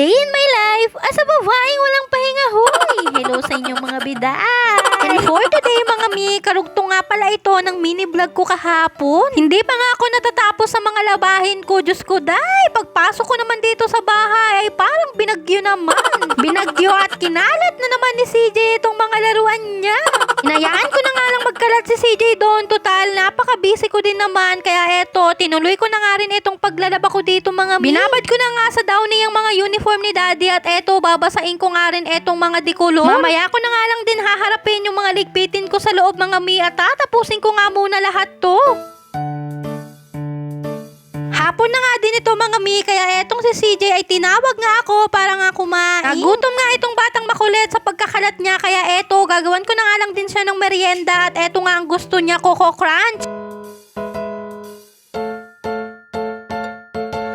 day in my life as a babaeng walang pahinga hoy. Hello sa inyong mga bidaan. And for today mga mi, karugtong nga pala ito ng mini vlog ko kahapon. Hindi pa nga ako natatapos sa mga labahin ko. Diyos ko, day, pagpasok ko naman dito sa bahay ay parang binagyo naman. Binagyo at kinalat na naman ni CJ itong mga laruan niya. Inayaan ko na nga lang magkalat si CJ doon. Total, napaka-busy ko din naman. Kaya eto, tinuloy ko na nga rin itong paglalaba ko dito mga mi. Binabad ko na nga sa downy yung mga uniform ni daddy at eto, babasain ko nga rin etong mga dikulong. Mamaya ko na nga lang din haharapin yung mga ligpitin ko sa loob mga mi at tatapusin ko nga muna lahat to. Hapon na nga din ito mga mi, kaya etong si CJ ay tinawag nga ako para nga kumain. Nagutom nga itong batang makulit sa pagkakalat niya, kaya eto, gagawan ko na nga lang din siya ng merienda at eto nga ang gusto niya, Coco Crunch.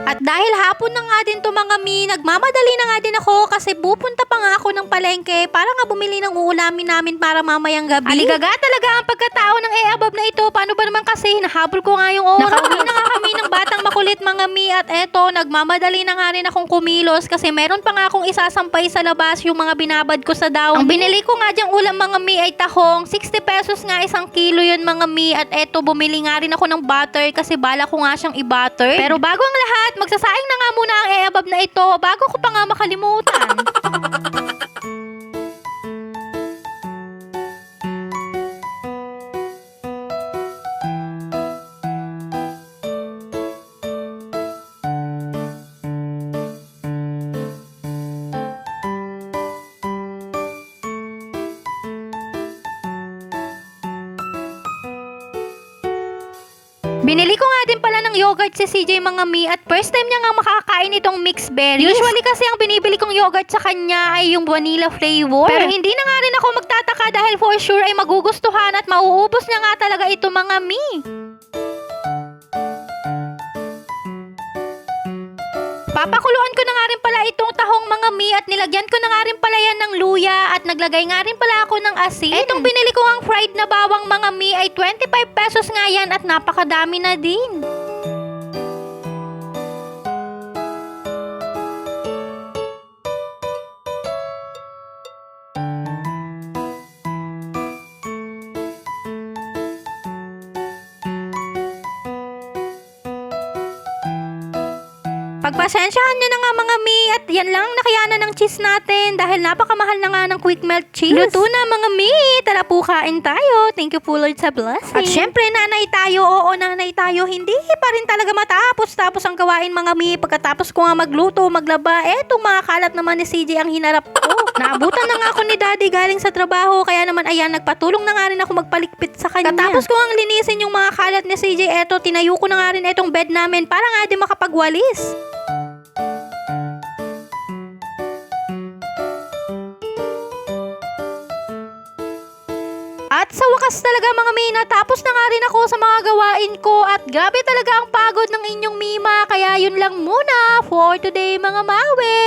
At dahil hapon na nga din to mga mi, nagmamadali na nga din ako kasi pupunta pa nga ako ng palengke para nga bumili ng uulamin namin para mamayang gabi. Aligaga talaga ang pagkatao ng e-abab na ito. Paano ba naman kasi? Nahabol ko nga yung oras. Nakauwi na nga makulit mga mi at eto, nagmamadali na nga rin akong kumilos kasi meron pa nga akong isasampay sa labas yung mga binabad ko sa daw. Ang binili ko nga dyang ulam mga mi ay tahong. 60 pesos nga isang kilo yun mga mi at eto, bumili nga rin ako ng butter kasi bala ko nga siyang i-butter. Pero bago ang lahat, magsasaing na nga muna ang e-abab na ito bago ko pa nga makalimutan. Binili ko nga din pala ng yogurt si CJ mga mi at first time niya nga makakain itong mixed berries. Usually kasi ang binibili kong yogurt sa kanya ay yung vanilla flavor. Pero hindi na nga rin ako magtataka dahil for sure ay magugustuhan at mauubos niya nga talaga ito mga mi. Papakuluan ko na nga rin pala itong tahong mga mi at nilagyan ko na nga rin pala yan ng luya naglagay nga rin pala ako ng asin. Itong binili ko ang fried na bawang mga mi ay 25 pesos nga yan at napakadami na din. Pagpasensyahan nyo na nga mga mi at yan lang nakayanan ng cheese natin dahil napakamahal na nga ng quick melt cheese. Luto na mga mi, tara po kain tayo. Thank you po Lord sa blessing. At syempre nanay tayo, oo nanay tayo, hindi pa rin talaga matapos tapos ang gawain mga mi. Pagkatapos ko nga magluto, maglaba, etong mga kalat naman ni CJ ang hinarap ko. Naabutan na nga ako ni daddy galing sa trabaho kaya naman ayan nagpatulong na nga rin ako magpalikpit sa kanya. Katapos ko ang linisin yung mga kalat ni CJ, eto tinayo ko na nga rin etong bed namin para nga din makapagwalis. At sa wakas talaga mga Mina, tapos na nga rin ako sa mga gawain ko at grabe talaga ang pagod ng inyong Mima. Kaya yun lang muna for today mga mawe.